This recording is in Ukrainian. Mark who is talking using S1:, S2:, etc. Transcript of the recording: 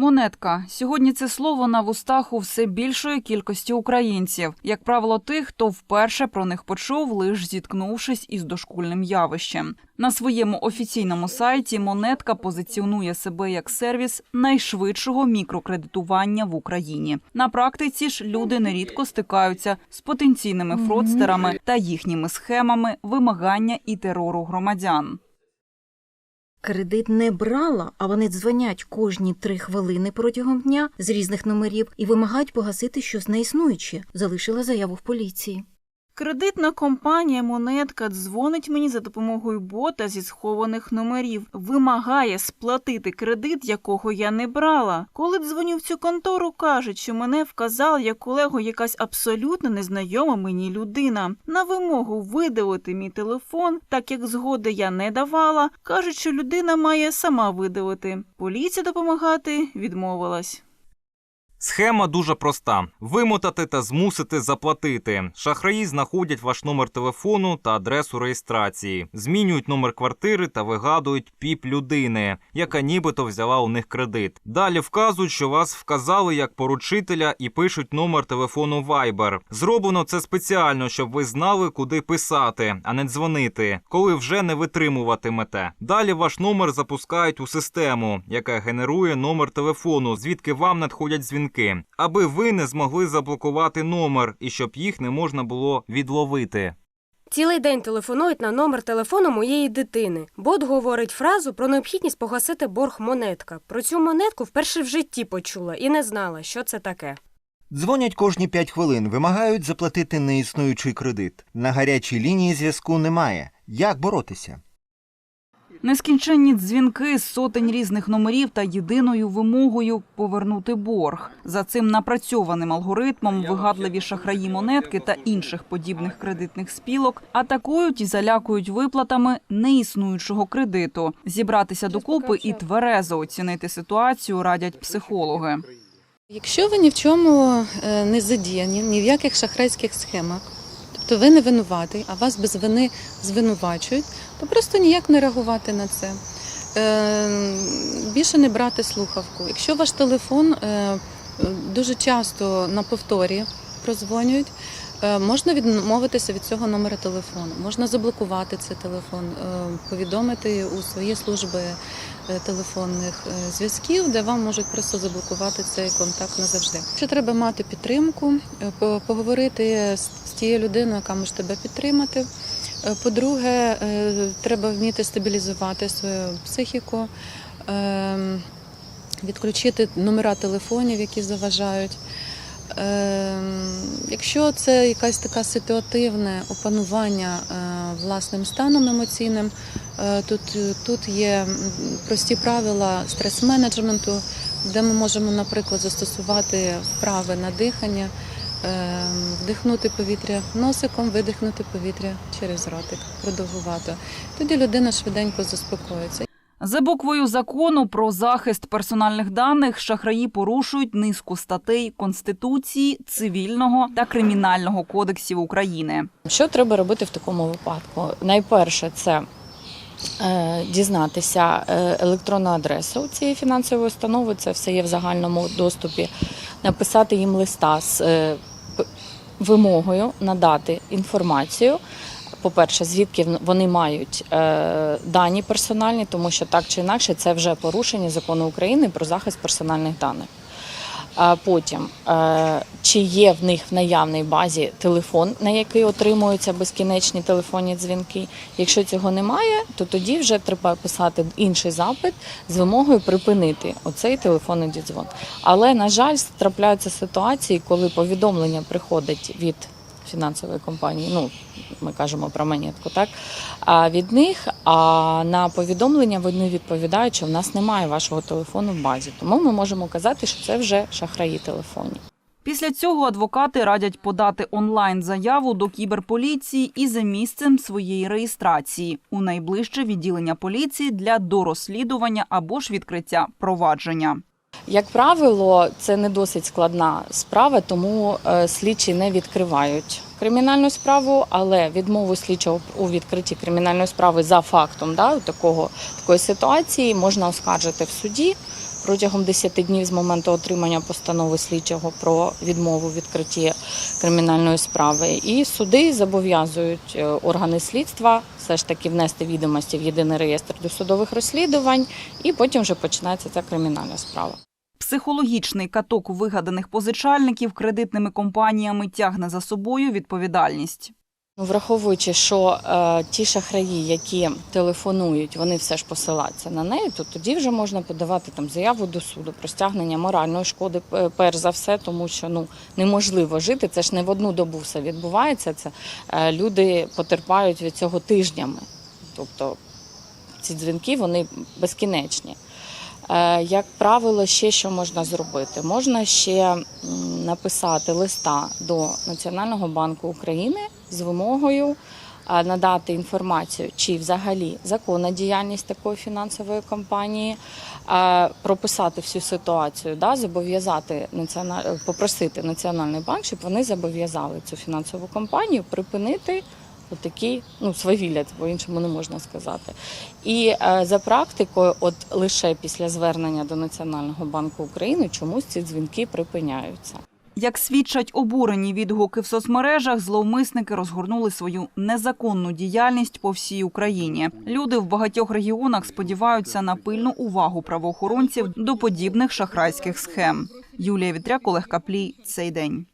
S1: Монетка сьогодні це слово на вустах у все більшої кількості українців, як правило, тих, хто вперше про них почув, лише зіткнувшись із дошкульним явищем. На своєму офіційному сайті монетка позиціонує себе як сервіс найшвидшого мікрокредитування в Україні. На практиці ж люди нерідко стикаються з потенційними фродстерами та їхніми схемами вимагання і терору громадян.
S2: Кредит не брала, а вони дзвонять кожні три хвилини протягом дня з різних номерів і вимагають погасити щось неіснуюче. Залишила заяву в поліції.
S3: Кредитна компанія Монетка дзвонить мені за допомогою бота зі схованих номерів, вимагає сплатити кредит, якого я не брала. Коли дзвоню в цю контору, кажуть, що мене вказала як колегу якась абсолютно незнайома мені людина. На вимогу видалити мій телефон, так як згоди я не давала, кажуть, що людина має сама видалити. Поліція допомагати відмовилась.
S4: Схема дуже проста: вимотати та змусити заплатити. Шахраї знаходять ваш номер телефону та адресу реєстрації, змінюють номер квартири та вигадують піп людини, яка нібито взяла у них кредит. Далі вказують, що вас вказали як поручителя і пишуть номер телефону Viber. Зроблено це спеціально, щоб ви знали, куди писати, а не дзвонити, коли вже не витримуватимете. Далі ваш номер запускають у систему, яка генерує номер телефону, звідки вам надходять дзвінки, аби ви не змогли заблокувати номер і щоб їх не можна було відловити.
S5: Цілий день телефонують на номер телефону моєї дитини. Бот говорить фразу про необхідність погасити борг монетка. Про цю монетку вперше в житті почула і не знала, що це таке.
S6: Дзвонять кожні 5 хвилин, вимагають заплатити неіснуючий кредит. На гарячій лінії зв'язку немає. Як боротися?
S1: Нескінченні дзвінки з сотень різних номерів та єдиною вимогою повернути борг. За цим напрацьованим алгоритмом вигадливі шахраї монетки та інших подібних кредитних спілок атакують і залякують виплатами неіснуючого кредиту. Зібратися докупи і тверезо оцінити ситуацію радять психологи.
S7: Якщо ви ні в чому е, не задіяні, ні в яких шахрайських схемах, тобто ви не винуватий, а вас без вини звинувачують, то просто ніяк не реагувати на це. Е, Більше не брати слухавку. Якщо ваш телефон е, е, дуже часто на повторі прозвонюють, можна відмовитися від цього номера телефону, можна заблокувати цей телефон, е, повідомити у свої служби е, телефонних е, зв'язків, де вам можуть просто заблокувати цей контакт назавжди. Ще треба мати підтримку, е, поговорити з тією людиною, яка може тебе підтримати. Е, По-друге, е, треба вміти стабілізувати свою психіку, ем, відключити номера телефонів, які заважають. Ем, Якщо це якась така ситуативне опанування е, власним станом емоційним, е, тут, тут є прості правила стрес-менеджменту, де ми можемо, наприклад, застосувати вправи на дихання, ем, вдихнути повітря носиком, видихнути повітря через ротик, продовгувато. Тоді людина швиденько заспокоїться.
S1: За буквою закону про захист персональних даних шахраї порушують низку статей Конституції, цивільного та кримінального кодексів України.
S8: Що треба робити в такому випадку? Найперше, це е, дізнатися е, електронну адресу цієї фінансової установи. Це все є в загальному доступі. Написати їм листа з е, вимогою надати інформацію. По-перше, звідки вони мають е, дані персональні, тому що так чи інакше це вже порушення закону України про захист персональних даних. А потім, е, чи є в них в наявній базі телефон, на який отримуються безкінечні телефонні дзвінки. Якщо цього немає, то тоді вже треба писати інший запит з вимогою припинити оцей телефонний дзвон. Але на жаль, трапляються ситуації, коли повідомлення приходить від фінансової компанії. Ну ми кажемо про монетку, так а від них. А на повідомлення вони відповідають, що в нас немає вашого телефону в базі. Тому ми можемо казати, що це вже шахраї телефонні.
S1: Після цього адвокати радять подати онлайн заяву до кіберполіції і за місцем своєї реєстрації у найближче відділення поліції для дорозслідування або ж відкриття провадження.
S8: Як правило, це не досить складна справа, тому е, слідчі не відкривають кримінальну справу, але відмову слідчого у відкритті кримінальної справи за фактом да, такого, такої ситуації можна оскаржити в суді протягом 10 днів з моменту отримання постанови слідчого про відмову в відкритті кримінальної справи. І суди зобов'язують е, органи слідства все ж таки внести відомості в єдиний реєстр досудових розслідувань, і потім вже починається ця кримінальна справа.
S1: Психологічний каток вигаданих позичальників кредитними компаніями тягне за собою відповідальність.
S8: Ну, Враховуючи, що е, ті шахраї, які телефонують, вони все ж посилаються на неї, то тоді вже можна подавати там заяву до суду про стягнення моральної шкоди, е, перш за все, тому що ну неможливо жити. Це ж не в одну добу все відбувається. Це е, люди потерпають від цього тижнями. Тобто ці дзвінки вони безкінечні. Е, Як правило, ще що можна зробити? Можна ще написати листа до Національного банку України з вимогою е, надати інформацію, чи взагалі законна діяльність такої фінансової компанії, е, прописати всю ситуацію, да, зобов'язати національ... попросити Національний банк, щоб вони зобов'язали цю фінансову компанію припинити. Отакі, ну, свавілля, по-іншому не можна сказати. І е, за практикою, от лише після звернення до Національного банку України чомусь ці дзвінки припиняються.
S1: Як свідчать обурені відгуки в соцмережах, зловмисники розгорнули свою незаконну діяльність по всій Україні. Люди в багатьох регіонах сподіваються на пильну увагу правоохоронців до подібних шахрайських схем. Юлія Вітряк, Олег Каплій. Цей день.